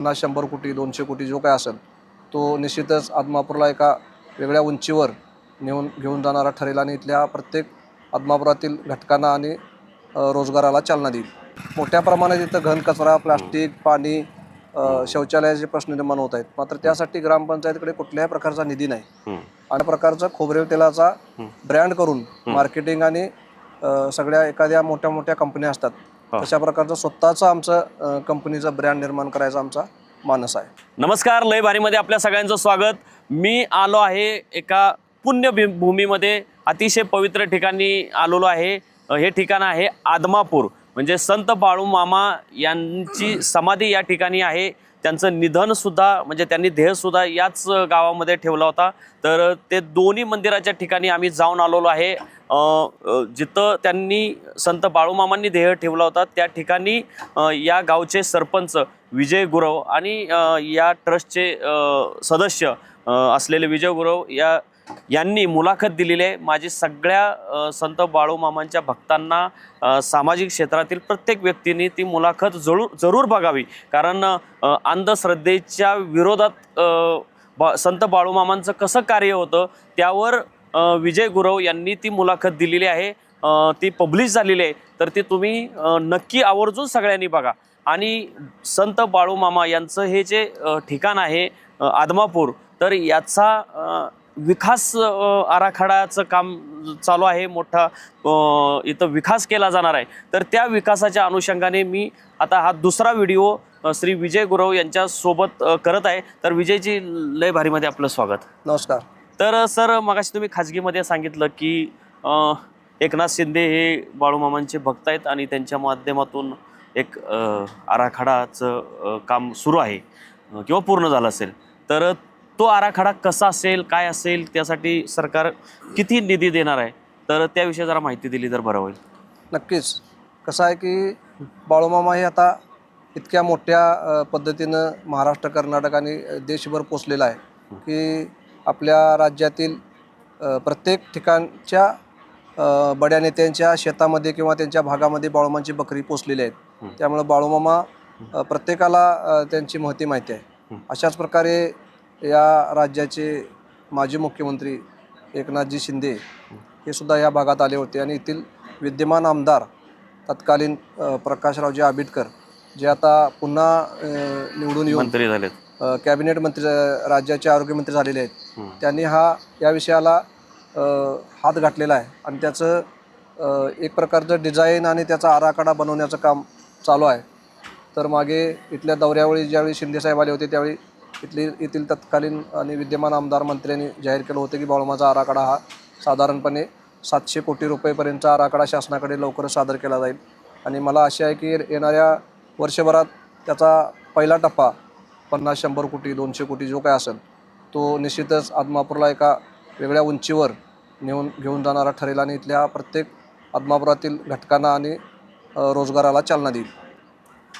पन्नास शंभर कोटी दोनशे कोटी जो काय असेल तो निश्चितच आदमापूरला एका वेगळ्या उंचीवर नेऊन घेऊन जाणारा ठरेल आणि इथल्या प्रत्येक आदमापुरातील घटकांना आणि रोजगाराला चालना देईल मोठ्या प्रमाणात इथं घन कचरा प्लास्टिक पाणी शौचालयाचे प्रश्न निर्माण होत आहेत मात्र त्यासाठी ग्रामपंचायतीकडे कुठल्याही प्रकारचा निधी नाही. आणि प्रकारचा खोबरेल तेलाचा. ब्रँड करून मार्केटिंग आणि सगळ्या एखाद्या मोठ्या मोठ्या कंपन्या असतात. तशा प्रकारचं स्वतःचं आमचं कंपनीचं ब्रँड निर्माण करायचा आमचा मानस आहे. नमस्कार लय भारीमध्ये आपल्या सगळ्यांचं स्वागत. मी आलो आहे एका पुण्य भी- भूमीमध्ये अतिशय पवित्र ठिकाणी आलेलो आहे. हे ठिकाण आहे आदमापूर. म्हणजे संत बाळू मामा यांची समाधी या ठिकाणी आहे. त्यांचं निधनसुद्धा म्हणजे त्यांनी ध्येयसुद्धा याच गावामध्ये ठेवला होता. तर ते दोन्ही मंदिराच्या ठिकाणी आम्ही जाऊन आलेलो आहे. जिथं त्यांनी संत बाळूमामांनी देह ठेवला होता त्या ठिकाणी या गावचे सरपंच विजय गुरव आणि या ट्रस्टचे सदस्य असलेले विजय गुरव या यांनी मुलाखत दिलेली आहे. माझे सगळ्या संत बाळूमामांच्या भक्तांना सामाजिक क्षेत्रातील प्रत्येक व्यक्तीने ती मुलाखत जरूर जरूर बघावी. कारण अंधश्रद्धेच्या विरोधात बा संत बाळूमामांचं कसं कार्य होतं त्यावर विजय गुरव यांनी ती मुलाखत दिलेली आहे. ती पब्लिश झालेली आहे. तर ती तुम्ही नक्की आवर्जून सगळ्यांनी बघा. आणि संत बाळूमामा यांचं हे जे ठिकाण आहे आदमापूर तर याचा विकास आराखड्याचं काम चालू आहे मोठा इथं विकास केला जाणार आहे. तर त्या विकासाच्या अनुषंगाने मी आता हा दुसरा व्हिडिओ श्री विजय गुरव यांच्यासोबत करत आहे. तर विजयजी लय भारीमध्ये आपलं स्वागत. नमस्कार. तर सर मगाशी तुम्ही खाजगीमध्ये सांगितलं की एकनाथ शिंदे हे बाळूमामांचे भक्त आहेत आणि त्यांच्या माध्यमातून एक आराखडाचं काम सुरू आहे किंवा पूर्ण झालं असेल. तर तो आराखडा कसा असेल काय असेल त्यासाठी सरकार किती निधी देणार आहे? तर त्याविषयी जरा माहिती दिली तर बरं होईल. नक्कीच. कसं आहे की बाळूमामा हे आता इतक्या मोठ्या पद्धतीनं महाराष्ट्र कर्नाटक आणि देशभर पोचलेला आहे की आपल्या राज्यातील प्रत्येक ठिकाणच्या बड्या नेत्यांच्या शेतामध्ये किंवा त्यांच्या भागामध्ये बाळूमांची बकरी पोचलेली आहेत. त्यामुळं बाळूमामा प्रत्येकाला त्यांची महती माहिती आहे. अशाच प्रकारे या राज्याचे माजी मुख्यमंत्री एकनाथजी शिंदे हे सुद्धा या भागात आले होते आणि येथील विद्यमान आमदार तत्कालीन प्रकाशरावजी आंबेडकर जे आता पुन्हा निवडून येऊन मंत्री झालेत. अ, कॅबिनेट मंत्री राज्याचे आरोग्यमंत्री झालेले आहेत. त्यांनी हा या विषयाला हात घातलेला आहे आणि त्याचं एक प्रकारचं डिझाईन आणि त्याचा आराखडा बनवण्याचं काम चालू आहे. तर मागे इथल्या दौऱ्यावेळी ज्यावेळी शिंदेसाहेब आले होते त्यावेळी इथली येथील तत्कालीन आणि विद्यमान आमदार मंत्र्यांनी जाहीर केलं होतं की बाळूमाचा आराखडा हा साधारणपणे सातशे कोटी रुपयेपर्यंतचा आराखडा शासनाकडे लवकरच सादर केला जाईल. आणि मला आशा आहे की येणाऱ्या वर्षभरात त्याचा पहिला टप्पा पन्नास शंभर कोटी दोनशे कोटी जो काय असेल तो निश्चितच आदमापूरला एका वेगळ्या उंचीवर नेऊन घेऊन जाणारा ठरेल आणि इथल्या प्रत्येक आदमापुरातील घटकांना आणि रोजगाराला चालना देईल.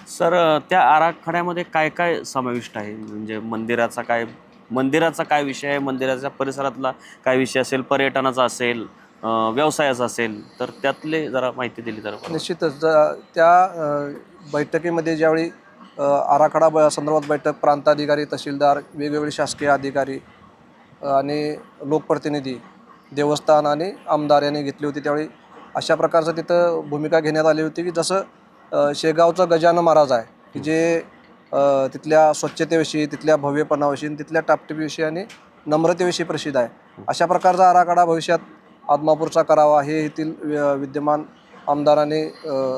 सर त्या आराखड्यामध्ये काय काय समाविष्ट आहे? म्हणजे मंदिराचा काय मंदिराचा काय विषय आहे? मंदिराच्या परिसरातला काय विषय असेल? पर्यटनाचा असेल व्यवसायाचा असेल तर त्यातले जरा माहिती दिली तर निश्चितच. ज- त्या अ, बैठकीमध्ये ज्यावेळी अ, आराखडा ब संदर्भात बैठक प्रांताधिकारी तहसीलदार वेगवेगळे शासकीय अधिकारी अ, आणि लोकप्रतिनिधी देवस्थान आणि आमदार यांनी घेतली होती त्यावेळी अशा प्रकारचं तिथं भूमिका घेण्यात आली होती की जसं शेगावचं गजानन महाराज आहे की जे तिथल्या स्वच्छतेविषयी तिथल्या भव्यपणाविषयी तिथल्या टापटिपीविषयी आणि नम्रतेविषयी प्रसिद्ध आहे. अशा प्रकारचा आराखडा भविष्यात आदमापूरचा करावा हे येथील वि- विद्यमान आमदाराने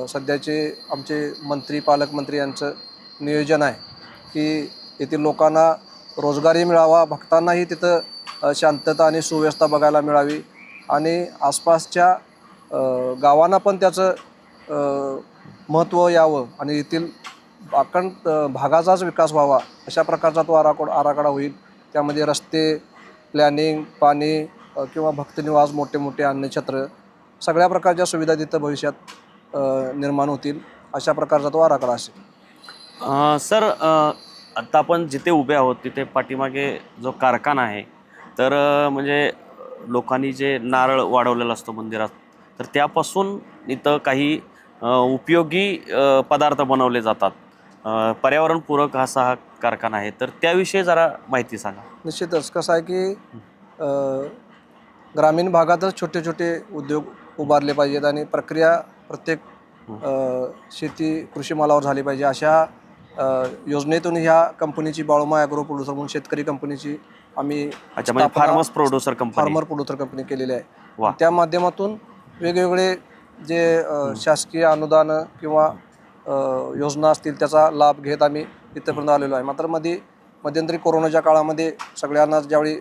सध्याचे आमचे मंत्री पालकमंत्री यांचं नियोजन आहे की येथील लोकांना रोजगारी मिळावा भक्तांनाही तिथं शांतता आणि सुव्यवस्था बघायला मिळावी आणि आसपासच्या गावांना पण त्याचं महत्त्व यावं आणि येथील अखंड भागाचाच विकास व्हावा अशा प्रकारचा तो आराखड आराखडा होईल. त्यामध्ये रस्ते प्लॅनिंग पाणी किंवा भक्तनिवास मोठे मोठे अन्नछत्र सगळ्या प्रकारच्या सुविधा तिथं भविष्यात निर्माण होतील अशा प्रकारचा तो आराखडा असेल. सर आत्ता आपण जिथे उभे आहोत तिथे पाठीमागे जो कारखाना आहे तर म्हणजे लोकांनी जे नारळ वाढवलेला असतो मंदिरात तर त्यापासून इथं काही उपयोगी पदार्थ बनवले जातात. पर्यावरणपूरक असा हा कारखाना आहे. तर त्याविषयी जरा माहिती सांगा. निश्चितच. कसं आहे की ग्रामीण भागातच छोटे छोटे उद्योग उभारले पाहिजेत आणि प्रक्रिया प्रत्येक शेती कृषी मालावर झाली पाहिजे. अशा योजनेतून ह्या कंपनीची बाळोमा ॲग्रो प्रोड्युसर म्हणून शेतकरी कंपनीची आम्ही farmers producer company farmer producer company केलेली. आहे. त्या माध्यमातून वेगवेगळे जे शासकीय अनुदान किंवा योजना असतील त्याचा लाभ घेत आम्ही इथपर्यंत आलेलो आहे. मात्रमध्ये मध्यंतरी कोरोनाच्या काळामध्ये सगळ्यांना ज्यावेळी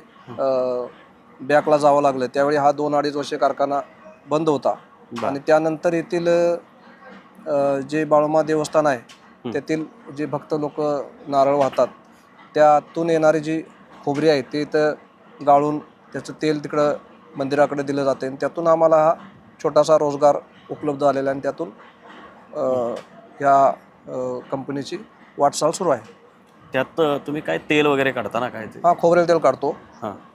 बॅकला जावं लागलं त्यावेळी हा दोन अडीच वर्षे कारखाना बंद होता. आणि त्यानंतर येथील जे बाळोमा देवस्थान आहे तेथील जे भक्त लोक नारळ वाहतात त्यातून येणारी जी खोबरी आहे ते इथं गाळून त्याचं तेल तिकडं मंदिराकडे दिलं जाते. आणि त्यातून आम्हाला हा छोटासा रोजगार उपलब्ध झालेला आणि त्यातून ह्या कंपनीची वाटचाल सुरू आहे. त्यात तुम्ही काय तेल वगैरे काढता ना काय ते? हा खोबरेल तेल काढतो.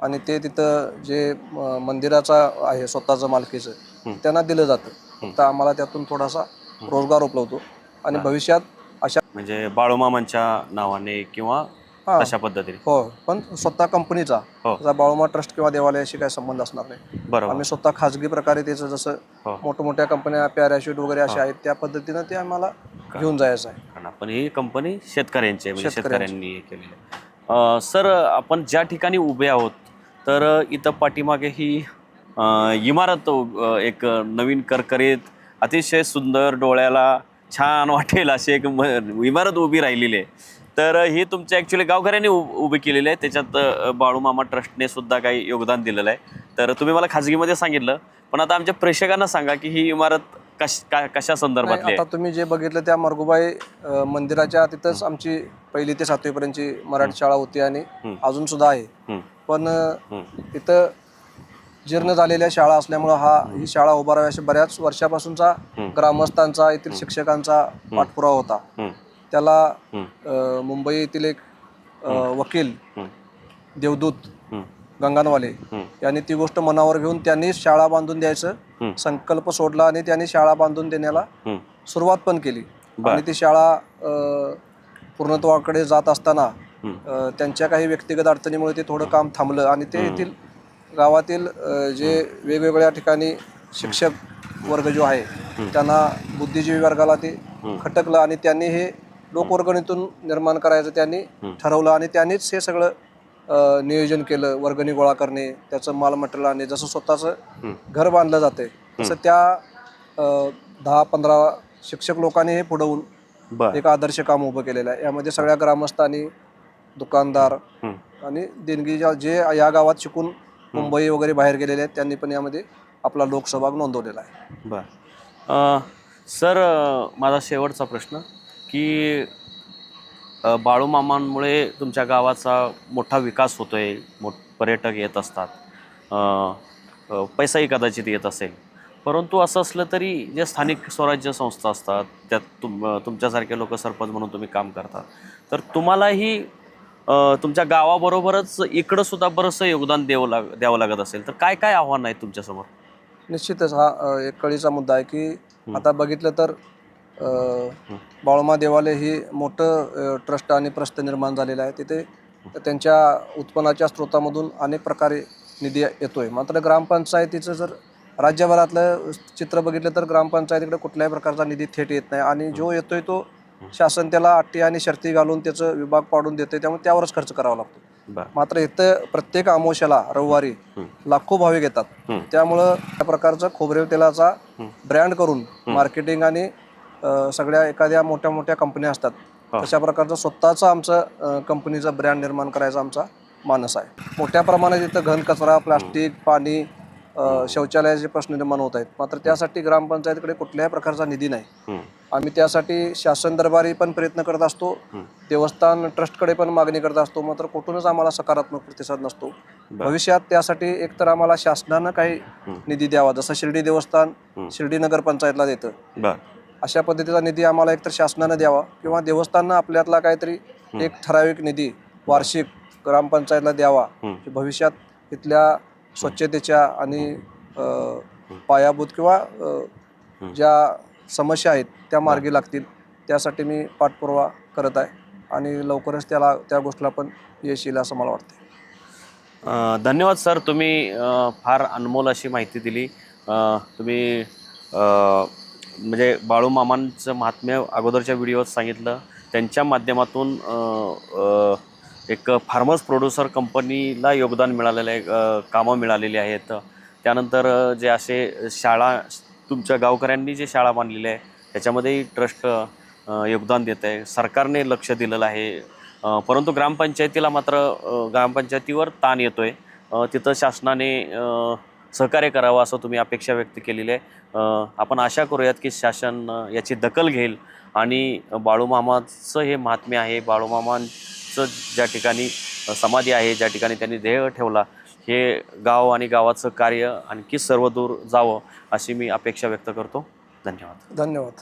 आणि ते तिथं जे मंदिराचा आहे स्वतःचं मालकीचं. त्यांना दिलं जातं. तर आम्हाला त्यातून थोडासा रोजगार उपलब्ध होतो. आणि भविष्यात अशा म्हणजे बाळूमामांच्या नावाने किंवा हा. तशा पद्धतीने. हो पण स्वतः कंपनीचा हो. त्याचा बाळोमा ट्रस्ट किंवा देवालयाशी काही संबंध असणार नाही. बरोबर. आम्ही स्वतः खाजगी प्रकारे त्याचं जसं हो. मोठमोठ्या कंपन्या पॅराशूट वगैरे अशा आहेत त्या पद्धतीनं ते आम्हाला घेऊन जायचं आहे. कारण आपण ही कंपनी शेतकऱ्यांची आहे म्हणजे शेतकऱ्यांची. शेतकऱ्यांनी हे केलेली आहे. अ, सर आपण ज्या ठिकाणी उभे आहोत तर इथं पाठीमागे ही अ, इमारत अ, एक नवीन करकरीत अतिशय सुंदर डोळ्याला छान वाटेल अशी एक म- इमारत उभी राहिलेली आहे. तर ही तुमच्या ॲक्च्युली गावकऱ्यांनी उ- उभी केलेली आहे त्याच्यात अ, बाळूमामा ट्रस्टने सुद्धा काही योगदान दिलेलं आहे. तर तुम्ही मला खाजगीमध्ये सांगितलं. पण आता आमच्या प्रेक्षकांना सांगा की ही इमारत कश का आहे? आता तुम्ही जे बघितलं त्या मरगुबाई मंदिराच्या तिथंच आमची पहिली ते सातवीपर्यंतची मराठी शाळा होती आणि. अजून सुद्धा आहे. पण. इथं जीर्ण झालेल्या शाळा असल्यामुळं हा ही. शाळा उभारावी अशा बऱ्याच वर्षापासूनचा. ग्रामस्थांचा येथील शिक्षकांचा पाठपुरावा होता. त्याला अ, मुंबई येथील एक अ, वकील देवदूत गंगानवाले. यांनी ती गोष्ट मनावर घेऊन त्यांनी शाळा बांधून द्यायचं. संकल्प सोडला आणि त्यांनी शाळा बांधून देण्याला. सुरुवात पण केली. आणि ती शाळा अ, पूर्णत्वाकडे जात असताना. अ, त्यांच्या काही व्यक्तिगत अडचणीमुळे ते थोडं काम थांबलं आणि ते येथील गावातील अ, जे वेगवेगळ्या ठिकाणी शिक्षक वर्ग जो आहे त्यांना बुद्धिजीवी वर्गाला ते खटकलं आणि त्यांनी हे लोकवर्गणीतून निर्माण करायचं त्यांनी ठरवलं आणि त्यांनीच हे सगळं नियोजन केलं वर्गणी गोळा करणे त्याचं माल मटेरियल आणि जसं स्वतःचं. घर बांधलं जाते तसं त्या दहा पंधरा शिक्षक लोकांनी हे पुढवून एक आदर्श काम उभं केलेलं आहे. यामध्ये सगळ्या ग्रामस्थांनी दुकानदार. आणि देणगी ज्या- जे या गावात शिकून मुंबई वगैरे बाहेर गेलेले आहेत त्यांनी पण यामध्ये आपला लोकसहभाग नोंदवलेला आहे. बर. सर माझा शेवटचा प्रश्न. की बाळूमामांमुळे तुमच्या गावाचा मोठा विकास होतोय मोठ पर्यटक येत असतात पैसाही कदाचित येत असेल. परंतु असं असलं तरी जे स्थानिक स्वराज्य संस्था असतात त्यात तुम तुमच्यासारखे लोक सरपंच म्हणून तुम्ही काम करतात तर तुम्हालाही तुमच्या गावाबरोबरच इकडं सुद्धा बरंचसं योगदान द्यावं लाग द्यावं लागत असेल तर काय काय आव्हान आहेत तुमच्यासमोर? निश्चितच हा एक कळीचा मुद्दा आहे की आता बघितलं तर बाळोमा देवालय ही मोठं ट्रस्ट आणि प्रस्थ निर्माण झालेलं आहे. तिथे त्यांच्या उत्पन्नाच्या स्रोतामधून अनेक प्रकारे निधी येतोय. मात्र ग्रामपंचायतीचं जर राज्यभरातलं चित्र बघितलं तर ग्रामपंचायतीकडे कुठल्याही प्रकारचा निधी थेट येत नाही. आणि जो येतोय तो शासन त्याला अटी आणि शर्ती घालून त्याचं विभाग पाडून देते त्यामुळे त्यावरच खर्च करावा लागतो. मात्र इथं प्रत्येक आमोशाला रविवारी लाखो भाविक येतात. त्यामुळं त्या प्रकारचं खोबरेल तेलाचा ब्रँड करून मार्केटिंग आणि अ, सगळ्या एखाद्या मोठ्या मोठ्या कंपन्या असतात. हा. तशा प्रकारचं स्वतःचं आमचं अ, कंपनीचा ब्रँड निर्माण करायचा आमचा मानस आहे. मोठ्या प्रमाणात इथं घन कचरा प्लास्टिक पाणी अ, शौचालयाचे प्रश्न निर्माण होत आहेत. मात्र त्यासाठी ग्रामपंचायतीकडे कुठल्याही प्रकारचा निधी नाही. आम्ही त्यासाठी शासन दरबारी पण प्रयत्न करत असतो. हं. देवस्थान ट्रस्टकडे पण मागणी करत असतो. मात्र कुठूनच आम्हाला सकारात्मक प्रतिसाद नसतो. भविष्यात त्यासाठी एकतर आम्हाला शासनानं काही हं. निधी द्यावा. जसं शिर्डी देवस्थान हं. शिर्डी नगर पंचायतला देतं. बर. अशा पद्धतीचा निधी आम्हाला एकतर शासनानं द्यावा किंवा देवस्थाननं आपल्यातला काहीतरी एक ठराविक निधी वार्षिक ग्रामपंचायतला द्यावा. की भविष्यात इथल्या स्वच्छतेच्या आणि पायाभूत किंवा ज्या समस्या आहेत त्या मार्गी लागतील त्यासाठी मी पाठपुरावा करत आहे आणि लवकरच त्याला त्या गोष्टीला पण यश येईल असं मला वाटतं धन्यवाद सर तुम्ही फार अनमोल अशी माहिती दिली. तुम्ही म्हणजे बाळू मामांचं महात्म्य अगोदरच्या व्हिडिओत सांगितलं. त्यांच्या माध्यमातून एक फार्मर्स प्रोड्युसर कंपनीला योगदान मिळालेलं आहे कामं मिळालेली आहेत. त्यानंतर जे असे शाळा तुमच्या गावकऱ्यांनी जे शाळा बांधलेली आहे त्याच्यामध्येही ट्रस्ट योगदान देत आहे. सरकारने लक्ष दिलेलं आहे. परंतु ग्रामपंचायतीला मात्र ग्रामपंचायतीवर ताण येतो आहे तिथं शासनाने सहकार्य करावं असं तुम्ही अपेक्षा व्यक्त केलेली आहे. आपण आशा करूयात की शासन याची दखल घेईल आणि बाळूमामाचं हे महात्म्य आहे. बाळूमामांचं ज्या ठिकाणी समाधी आहे ज्या ठिकाणी त्यांनी ध्येय ठेवला हे गाव आणि गावाचं कार्य आणखी सर्वदूर जावं अशी मी अपेक्षा व्यक्त करतो. धन्यवाद. धन्यवाद.